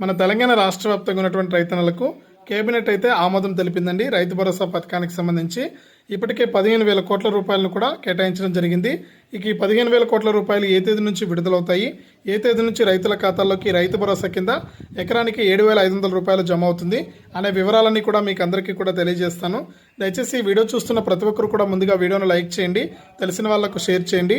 మన తెలంగాణ రాష్ట్ర వ్యాప్తంగా ఉన్నటువంటి రైతన్నలకు కేబినెట్ అయితే ఆమోదం తెలిపిందండి. రైతు భరోసా పథకానికి సంబంధించి ఇప్పటికే పదిహేను వేల కోట్ల రూపాయలను కూడా కేటాయించడం జరిగింది. ఇక ఈ పదిహేను వేల కోట్ల రూపాయలు ఏ తేదీ నుంచి విడుదలవుతాయి? ఏ తేదీ నుంచి రైతుల ఖాతాల్లోకి రైతు భరోసా కింద ఎకరానికి ఏడు వేల ఐదు వందల రూపాయలు జమ అవుతుంది అనే వివరాలన్నీ కూడా మీకు అందరికీ కూడా తెలియజేస్తాను. దయచేసి ఈ వీడియో చూస్తున్న ప్రతి ఒక్కరు కూడా ముందుగా వీడియోను లైక్ చేయండి. తెలిసిన వాళ్ళకు షేర్ చేయండి.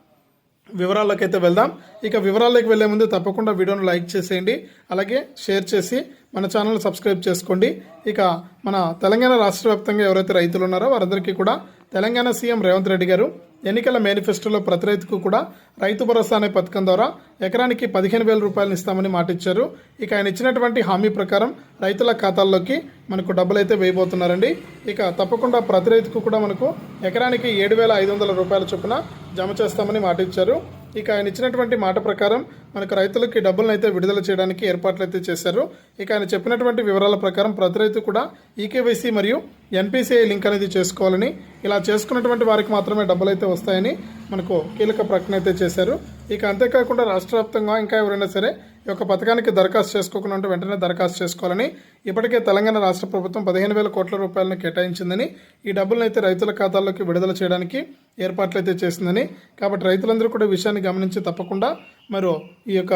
వివరాల్లోకి అయితే వెళ్దాం. ఇక వివరాల్లోకి వెళ్ళే ముందు తప్పకుండా వీడియోను లైక్ చేసేయండి. అలాగే షేర్ చేసి మన ఛానల్ సబ్స్క్రైబ్ చేసుకోండి. ఇక మన తెలంగాణ రాష్ట్ర వ్యాప్తంగా ఎవరైతే రైతులు ఉన్నారో వారందరికీ కూడా తెలంగాణ సీఎం రేవంత్ రెడ్డి గారు ఎన్నికల మేనిఫెస్టోలో ప్రతి రైతుకు కూడా రైతు భరోసా అనే పథకం ద్వారా ఎకరానికి పదిహేను వేల రూపాయలు ఇస్తామని మాట ఇచ్చారు. ఇక ఆయన ఇచ్చినటువంటి హామీ ప్రకారం రైతుల ఖాతాల్లోకి మనకు డబ్బులు అయితే వేయబోతున్నారండి. ఇక తప్పకుండా ప్రతి రైతుకు కూడా మనకు ఎకరానికి ఏడు వేల ఐదు వందల రూపాయల చొప్పున జమ చేస్తామని మాట ఇచ్చారు. ఇక ఆయన ఇచ్చినటువంటి మాట ప్రకారం మనకు రైతులకి డబ్బులను అయితే విడుదల చేయడానికి ఏర్పాట్లు అయితే చేశారు. ఇక ఆయన చెప్పినటువంటి వివరాల ప్రకారం ప్రతి రైతు కూడా ఈకేవైసీ మరియు ఎన్పిసిఐ లింక్ అనేది చేసుకోవాలని ఇలా చేసుకున్నటువంటి వారికి మాత్రమే డబ్బులు అయితే వస్తాయని మనకు కీలక ప్రకటన అయితే చేశారు. ఇక అంతేకాకుండా రాష్ట్ర వ్యాప్తంగా ఇంకా ఎవరైనా సరే ఈ యొక్క పథకానికి దరఖాస్తు చేసుకోకుండా ఉంటే వెంటనే దరఖాస్తు చేసుకోవాలని ఇప్పటికే తెలంగాణ రాష్ట్ర ప్రభుత్వం పదిహేను వేల కోట్ల రూపాయలను కేటాయించిందని ఈ డబ్బులను అయితే రైతుల ఖాతాల్లోకి విడుదల చేయడానికి ఏర్పాట్లు అయితే చేసిందని. కాబట్టి రైతులందరూ కూడా విషయాన్ని గమనించి తప్పకుండా మరో ఈ యొక్క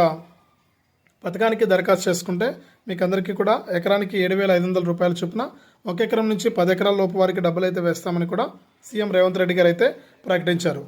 పథకానికి దరఖాస్తు చేసుకుంటే మీకు అందరికీ కూడా ఎకరానికి ఏడు వేల ఐదు వందల రూపాయల చొప్పున ఒక ఎకరం నుంచి పది ఎకరాల లోపు వారికి డబ్బులు అయితే వేస్తామని కూడా సీఎం రేవంత్ రెడ్డి గారు అయితే ప్రకటించారు.